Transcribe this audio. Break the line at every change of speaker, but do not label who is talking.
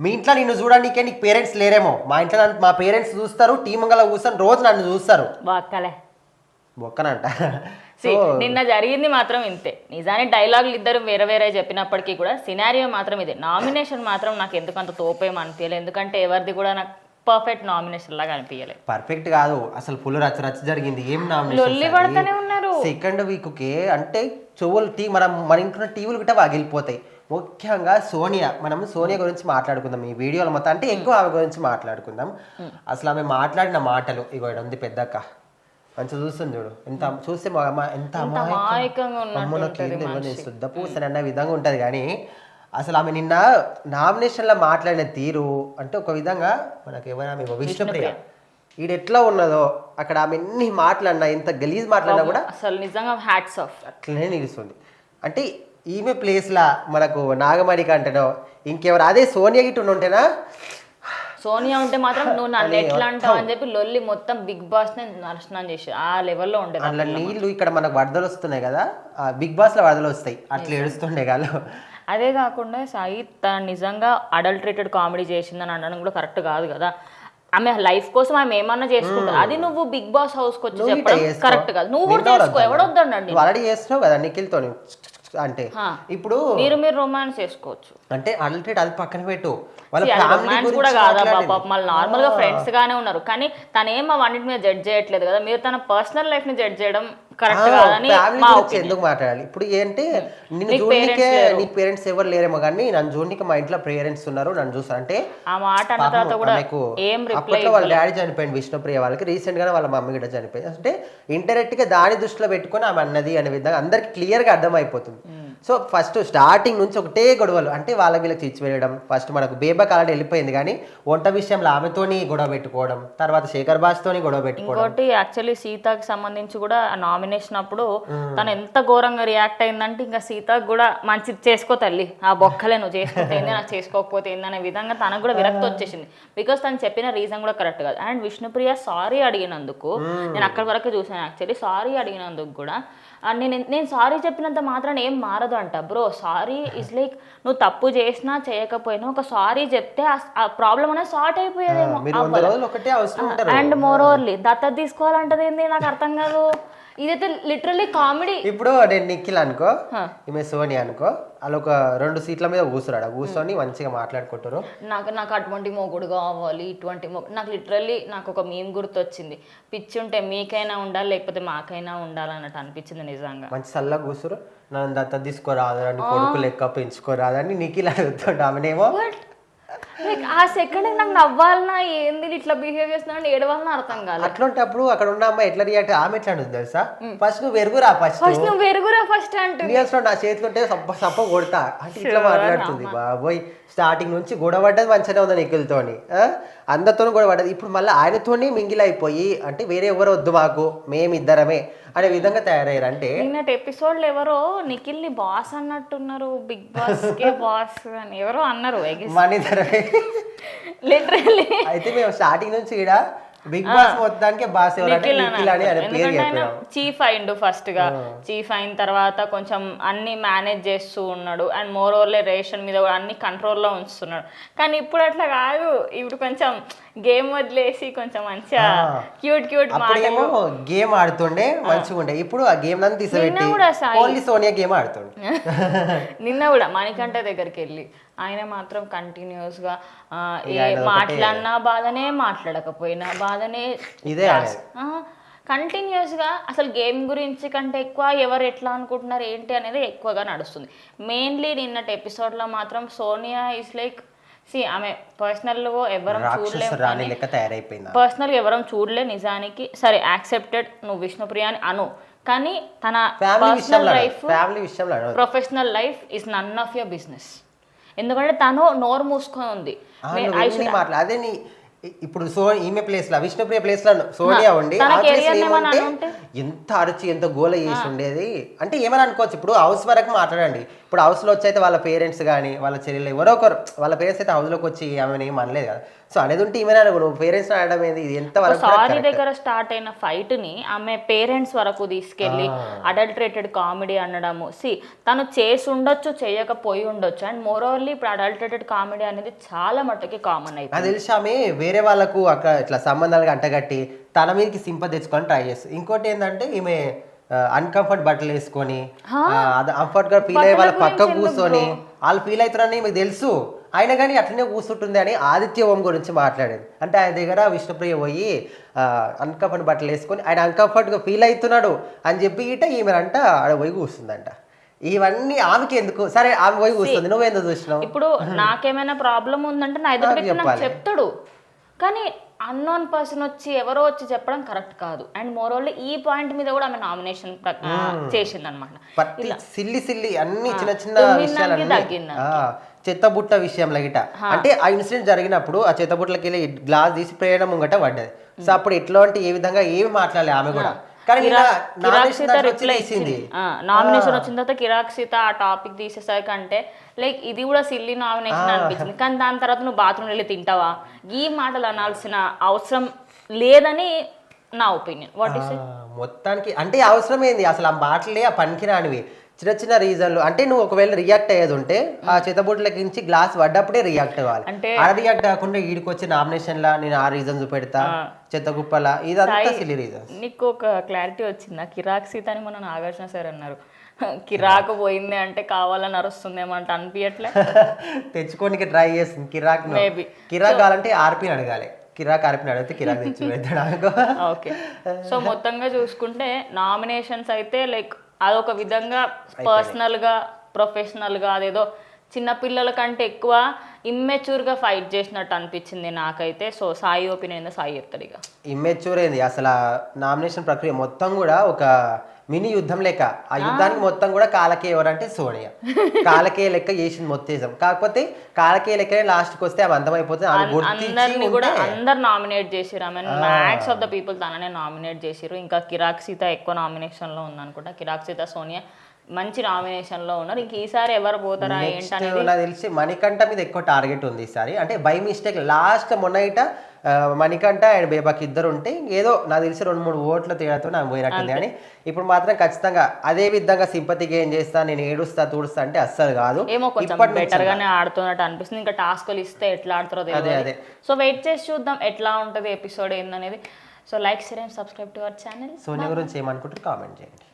మీ ఇంట్లో నిన్ను చూడడానికే నీకు పేరెంట్స్ లేరేమో. మా ఇంట్లో నన్ను- మా పేరెంట్స్ చూస్తారు టీ మంగళ కూర్చొని రోజు నన్ను చూస్తారు.
See, నిన్న జరిగింది మాత్రం ఇంతే. నిజానికి డైలాగులు ఇద్దరు వేరే వేరే చెప్పినప్పటికీ కూడా సినారియో మాత్రం ఇదే. నామినేషన్ మాత్రం నాకు ఎందుకు అంత తోపేం అనిపించలేదు ఎందుకంటే ఎవరిది కూడా నాకు పర్ఫెక్ట్ నామినేషన్ లాగా అనిపించలేదు
పర్ఫెక్ట్ కాదు. అసలు ఫుల్ రచ్చ రచ్చ జరిగింది. ఏం
లొల్లి పడతానే ఉన్నారు.
సెకండ్ వీక్కి అంటే చెవులు టీ మనం మన ఇంట్లో టీవీలు గిట్ట పగిలిపోతాయి ముఖ్యంగా సోనియా మనం సోనియా గురించి మాట్లాడుకుందాం ఈ వీడియోలో మొత్తం. అంటే ఎక్కువ ఆమె గురించి మాట్లాడుకుందాం. అసలు ఆమె మాట్లాడిన మాటలు ఇగో ఉంది పెద్దక్క. మంచిగా చూస్తుంది చూడు. ఎంత చూస్తే ఎంత అమాయకం.
అమాయకంగా ఉన్నట్టు
అమ్మో నాకు ఏం తెలియదు, నేను శుద్ధ పూసని అన్న విధంగా ఉంటది కానీ అసలు ఆమె నిన్న నామినేషన్లో మాట్లాడిన తీరు అంటే ఒక విధంగా మనకి ఎవరైనా ఆమె విష్ణుప్రియ. ఈడ ఎట్లా ఉన్నదో అక్కడ ఆమె ఎన్ని మాట్లాడినా ఎంత గలీజ్ మాట్లాడినా కూడా
అసలు నిజంగా హ్యాట్స్ ఆఫ్.
అట్లనే నిలుస్తుంది. అంటే ఈమె ప్లేస్లా మనకు నాగమణి కంటనో ఇంకెవరు? అదే సోనియా గిట్ట ఉంటేనా?
సోనియా ఉంటే మాత్రం నువ్వు నన్ను ఎట్లా అంటావు అని చెప్పి లొల్లి మొత్తం బిగ్ బాస్ని నర్శనం చేసి ఆ లెవెల్లో ఉండేది
అందులో నీళ్ళు ఇక్కడ మనకు వరదలు వస్తున్నాయి కదా బిగ్ బాస్లో వరదలు వస్తాయి. అట్లా ఏడుస్తుండే కాదు
అదే కాకుండా సాయి తను నిజంగా అడల్ట్రేటెడ్ కామెడీ చేసిందని అనడం కూడా కరెక్ట్ కాదు కదా. ఆమె లైఫ్ కోసం ఆమె ఏమన్నా చేసుకుంటా అది నువ్వు బిగ్ బాస్ హౌస్కి వచ్చి చెప్పడం. కరెక్ట్ కాదు. నువ్వు కూడా చేసుకో
నువ్వు ఆల్రెడీ చేస్తున్నావు కదా నిఖిల్తో అంటే. ఇప్పుడు
మీరు మీరు రొమాన్స్ చేసుకోవచ్చు.
అంటే అల్టరేట్ అది పక్కన పెట్టు. వాళ్ళ
రొమాన్స్ కూడా కాదా. పాప. మళ్ళీ నార్మల్గా ఫ్రెండ్స్ గానే ఉన్నారు. కానీ తను అవన్నిటి మీద జడ్జ్ చేయట్లేదు కదా. మీరు తన పర్సనల్ లైఫ్ని జడ్జ్ చేయడం కరెక్ట్ కాదని
ఫ్యామిలీ
మా
గురించి
ఒపీనియన్
ఎందుకు మాట్లాడాలి? ఇప్పుడు ఏంటి? నిన్ను
నీకు
చూడనికే
parents లేరు.
నీ పేరెంట్స్ ఎవరు లేరేమో కానీ నన్ను చూడనికే మా ఇంట్లో పేరెంట్స్ ఉన్నారు నన్ను చూస్తారు. అంటే
ఆ మాట అన్న తర్వాత
పాపం
కూడా
ఆమెకు
ఏం రిప్లై
అప్పట్లో వాళ్ళ డాడీ చనిపోయింది విష్ణుప్రియ వాళ్ళకి. రీసెంట్ గానే వాళ్ళ మమ్మీ కూడా చనిపోయింది. అంటే ఇండైరెక్ట్గా దాని దృష్టిలో పెట్టుకొని ఆమె అన్నది అనే విధంగా అందరికి క్లియర్గా అర్థమైపోతుంది. సో ఫస్ట్ స్టార్టింగ్ నుంచి ఒకటే గొడవలు. అంటే వాళ్ళ వీళ్ళకి ఇచ్చి వేయడం ఫస్ట్ మనకు బేబా కాలడ వెళ్ళిపోయింది కానీ వంట విషయంలో ఆమెతోని గొడవ పెట్టుకోవడం తర్వాత శేఖర్ బాస్ తోని గొడవ పెట్టుకోవడం.
ఇంకోటి యాక్చువల్లీ సీతకి సంబంధించి కూడా నామినేషన్ అప్పుడు తను ఎంత ఘోరంగా రియాక్ట్ అయిందంటే ఇంకా సీతకు కూడా మంచిది చేసుకో తల్లి. ఆ బొక్కలే నువ్వు చేసుకోతే ఏంది నాకు చేసుకోకపోతే ఏంది అనే విధంగా తనకు కూడా విరక్తి వచ్చేసింది. బికాస్ తను చెప్పిన రీజన్ కూడా కరెక్ట్ కాదు. అండ్ విష్ణుప్రియ సారీ అడిగినందుకు నేను అక్కడి వరకు చూసాను యాక్చువల్లీ సారీ అడిగినందుకు కూడా నేను నేను సారీ చెప్పినంత మాత్రాన ఏం మారదు అంట బ్రో సారీ ఇస్ లైక్ నువ్వు తప్పు చేసినా చేయకపోయినా ఒక సారీ చెప్తే ఆ ప్రాబ్లం అనేది సార్ట్ అయిపోయేదేమో. అండ్ మోర్ ఓవర్లీ దత్తత తీసుకోవాలంటది ఏంది? నాకు అర్థం కాదు. ఇదైతే లిటరల్లీ కామెడీ
ఇప్పుడు నేను నిఖిల్ అనుకో ఈమె సోని అనుకో వాళ్ళు ఒక రెండు సీట్ల మీద కూర్చున్నాడు. కూర్చొని మంచిగా మాట్లాడుకుంటారు
నాకు నాకు అటువంటి మొగుడు కావాలి ఇటువంటి మొగుడు నాకు లిటరల్లీ నాకు ఒక మీమ్ గుర్తొచ్చింది. పిచ్చి ఉంటే మీకైనా ఉండాలి లేకపోతే మాకైనా ఉండాలి అన్నట్టు అనిపించింది నిజంగా.
మంచి చల్లగా కూర్చురు నన్ను దత్త తీసుకోరాదు అని కొడుకు లెక్క పెంచుకోరాదని నిఖిల్ అడుగుతాడు. ఆమెనేమో
లైక్ ఆ సెకండ్ నాకు నవ్వాలన్నా ఏంది ఇట్లా బిహేవ్ చేస్తున్నా ఏడవాలన్నా అర్థం కాదు
అట్లాంటప్పుడు అక్కడ ఉన్న అమ్మాయి ఎట్లా రియాక్ట్ ఆమె ఎట్లా ఉంటుంది తెలుసా? ఫస్ట్ నువ్వు వెరుగురా ఫస్ట్
ఫస్ట్ నువ్వు వెరుగురా ఫస్ట్ అంటుంది.
నీ అసలు నా చేతిలో ఉంటే సప్ప సప్ప కొడతా. అంటే ఇట్లా మాట్లాడుతుంది బాబోయ్. స్టార్టింగ్ నుంచి గొడవ పడ్డది మంచిగానే ఉంది నిఖిల్తోని. ఆ? అందరితోనూ గొడవ పడ్డది. ఇప్పుడు మళ్ళీ ఆయనతోని మింగిల్ అయిపోయి అంటే వేరే ఎవరు వద్దు మాకు మేమిద్దరమే అనే విధంగా తయారయ్యారు. అంటే
నిన్నటి ఎపిసోడ్లో ఎవరో నిఖిల్ని బాస్ అన్నట్టున్నారు బిగ్ బాస్ కే బాస్ అని ఎవరో అన్నారు
మన ఇద్దరమే
లిటరల్లీ
అయితే మేము స్టార్టింగ్ నుంచి ఇక్కడ బిగ్ బాస్ మొత్తానికి బాస్
చీఫ్ అయిండు ఫస్ట్గా చీఫ్ అయిన తర్వాత కొంచెం అన్ని మేనేజ్ చేస్తూ ఉన్నాడు. అండ్ మోర్ ఓవర్లే రేషన్ మీద కూడా అన్ని కంట్రోల్లో ఉంచుతున్నాడు. కానీ ఇప్పుడు అట్లా కాదు. ఇప్పుడు కొంచెం గేమ్ వదిలేసి కొంచెం మంచిగా క్యూట్ క్యూట్
అప్పుడేమో గేమ్ ఆడుతుండే మంచిగా ఉండే ఇప్పుడు ఆ గేమ్ తీసిపెట్టి
సాయి.
ఓన్లీ సోనియా గేమ్ ఆడుతుండే.
నిన్న కూడా మణికంఠ దగ్గరికి వెళ్ళి ఆయన మాత్రం కంటిన్యూస్గా ఏ మాట్లాడినా బాధనే మాట్లాడకపోయినా బాధనే
ఇదే అనేది.
కంటిన్యూస్గా అసలు గేమ్ గురించి కంటే ఎక్కువ ఎవరు ఎట్లా అనుకుంటున్నారు ఏంటి అనేది ఎక్కువగా నడుస్తుంది. మెయిన్లీ నిన్నటి ఎపిసోడ్లో మాత్రం సోనియా ఇస్ లైక్ సి ఆమె పర్సనల్ ఎవరం
రాక్షస
చూడలేము
రాణి లెక్క తయారైపోయింది ఆమె.
పర్సనల్ ఎవరం చూడలే నిజానికి. సరే యాక్సెప్టెడ్ నువ్వు విష్ణుప్రియ అని అను. కానీ తన personal life. Professional life is none of your business ఎందుకంటే తను నోరు మూసుకొని ఉంది.
అదే నీ ఇప్పుడు సో ఈమె ప్లేస్లో విష్ణుప్రియ ప్లేస్లో సోనియా ఉండి? ఎంత అరిచి ఎంత గోల చేసి ఉండేది. అంటే ఏమని అనుకోవచ్చు? ఇప్పుడు హౌస్ వరకు మాట్లాడండి. ఇప్పుడు హౌస్లో వచ్చి అయితే వాళ్ళ పేరెంట్స్ కానీ వాళ్ళ చెల్లెలు ఎవరో ఒకరు వాళ్ళ పేరెంట్స్ అయితే హౌస్లోకి వచ్చి ఆమెను ఏం అనలేదు కదా. సో అనేది ఉంటే ఈమె నువ్వు పేరెంట్స్ అనడం ఏంది? ఇది ఎంత వరకు కూడా
సారీ. దగ్గర స్టార్ట్ అయిన ఫైట్ని ఆమె పేరెంట్స్ వరకు తీసుకెళ్ళి అడల్టరేటెడ్ కామెడీ అనడము. సి తను చేసి ఉండొచ్చు చేయకపోయి ఉండొచ్చు. అండ్ మోర్ ఓవర్లీ ఇప్పుడు అడల్టరేటెడ్ కామెడీ అనేది చాలా మట్టుకి కామన్ అయిపోయింది.
నాకు తెలిసి ఆమె వేరే వాళ్ళకు అక్కడ ఇట్లా సంబంధాలు అంటగట్టి తన మీదకి సింప తెచ్చుకొని ట్రై చేస్తుంది. ఇంకోటి ఏంటంటే ఈమె అన్కంఫర్ట్ బట్టలు వేసుకొని అన్కంఫర్ట్గా ఫీల్ అయ్యే వాళ్ళ పక్క కూర్చొని వాళ్ళు ఫీల్ అవుతారని మీకు తెలుసు. అయినా కానీ అట్లనే కూర్చుంటుంది అని ఆదిత్య ఓం గురించి మాట్లాడేది. అంటే ఆయన దగ్గర విష్ణుప్రియ పోయి అన్కంఫర్ట్ బట్టలు వేసుకొని ఆయన uncomfort గా ఫీల్ అవుతున్నాడు అని చెప్పి ఇట ఈమె అంట ఆడ పోయి కూర్చుందంట. ఇవన్నీ ఆమెకి ఎందుకు? సరే ఆమె పోయి కూర్చుంది. నువ్వెందుకు చూసినావు?
ఇప్పుడు నాకేమైనా ప్రాబ్లం ఉందంటే నా. చెప్తాడు. కానీ అన్నోన్ పర్సన్ వచ్చి ఎవరో వచ్చి చెప్పడం కరెక్ట్ కాదు. అండ్ మోర్ ఓవర్లీ ఈ పాయింట్ మీద కూడా ఆమె నామినేషన్ చేసింది అనమాట
సిల్లి సిల్లి అన్ని చిన్న చిన్న. ఆ, చెత్తబుట్ట విషయంలో గిట అంటే ఆ ఇన్సిడెంట్ జరిగినప్పుడు ఆ చెత్తబుట్టలకి వెళ్ళి గ్లాస్ తీసి ప్రేయడం ముంగట పడ్డది. సో అప్పుడు ఎట్లాంటి ఏ విధంగా ఏమి మాట్లాడలే ఆమె కూడా.
కిరాక్ సీత రిప్లై నామినేషన్ వచ్చిన తర్వాత కిరాక్ సీత ఆ టాపిక్ తీసేసరికి అంటే లైక్ ఇది కూడా సిల్లీ నామినేషన్ అనిపించింది. కానీ దాని తర్వాత నువ్వు బాత్రూమ్ వెళ్ళి తింటావా? ఈ మాటలు అనాల్సిన అవసరం లేదని నా ఒపీనియన్ వాట్ ఈస్
ఆ, మొత్తానికి అంటే అవసరం ఏంది? అసలు ఆ మాటలే ఆ పనికి రానివి చిన్న చిన్న రీజన్లు అంటే నువ్వు ఒకవేళ రియాక్ట్ అయ్యేది ఉంటే ఆ చెత్తబుట్లకి నుంచి గ్లాస్ పడ్డప్పుడే రియాక్ట్ అవ్వాలి.
అంటే
ఆ రియాక్ట్ కాకుండా ఈడికి వచ్చి నామినేషన్ లా నేను ఆ రీజన్ చూపెడతా చెత్త కుప్పల ఇదంతా సిలి రీజన్
నీకు ఒక క్లారిటీ వచ్చిందా? కిరాక్ సీత అని మన నాగార్జున సార్ అన్నారు. కిరాక్ పోయింది అంటే కావాలని అరుస్తుందేమో అంటే అనిపించట్లే
తెచ్చుకోనికి ట్రై చేస్తుంది. కిరాక్
Maybe.
కిరాక్ కావాలంటే ఆర్పిని అడగాలి. కిరాక్ ఆర్పిని అడిగితే కిరాక్ తెచ్చి పెడతాడు.
ఓకే సో మొత్తంగా చూసుకుంటే నామినేషన్స్ అయితే లైక్ అదొక విధంగా పర్సనల్గా ప్రొఫెషనల్గా అదేదో చిన్న పిల్లల కంటే ఎక్కువ ఇమ్మెచ్యూర్గా ఫైట్ చేసినట్టు అనిపించింది నాకైతే. సో సాయి ఒపీనియన్ సాయి చెప్తాడు ఇక.
ఇమ్మెచ్యూర్ అయింది అసలు నామినేషన్ ప్రక్రియ మొత్తం కూడా ఒక మినీ యుద్ధం లెక్క ఆ యుద్ధానికి మొత్తం కూడా కాలకే ఎవరంటే సోనియా. కాలకే లెక్క చేసింది మొత్తం కాకపోతే కాలకే లెక్కనే లాస్ట్కి వస్తే ఆమె అంతమైపోతుంది. ఆమె
కూడా అందరు నామినేట్ చేసిరు ఆమె మ్యాక్స్ ఆఫ్ ద పీపుల్ తననే నామినేట్ చేసిరు ఇంకా కిరాక్ సీత ఎక్కువ నామినేషన్లో ఉందనుకుంటా. కిరాక్ సీత సోనియా మంచి నామినేషన్లో ఉన్నారు. ఇంక ఈసారి ఎవరు పోతారా ఏంటనేది
తెలిసి మణికంఠ మీద ఎక్కువ టార్గెట్ ఉంది ఈసారి. అంటే బై మిస్టేక్ లాస్ట్ మొన్న మణికంఠ అండ్ బేబాకి ఇద్దరు ఉంటే ఏదో నాకు తెలిసి రెండు మూడు ఓట్ల తేడాతో నాకు పోయినట్టుంది. కానీ ఇప్పుడు మాత్రం ఖచ్చితంగా అదే విధంగా సింపతి గేమ్ చేస్తా నేను ఏడుస్తా తూడుస్తా అంటే అస్సలు కాదు.
ఏమో కొంచెం బెటర్ గానే ఆడుతున్నట్టు అనిపిస్తుంది. ఇంకా టాస్క్లు ఇస్తే ఎట్లా ఆడుతారో
అదే అదే.
సో వెయిట్ చేసి చూద్దాం ఎట్లా ఉంటుంది ఎపిసోడ్ ఏందనేది. So like share and subscribe to our channel.
Sonia గురించి ఏమనుకుంటారు కామెంట్ చేయండి.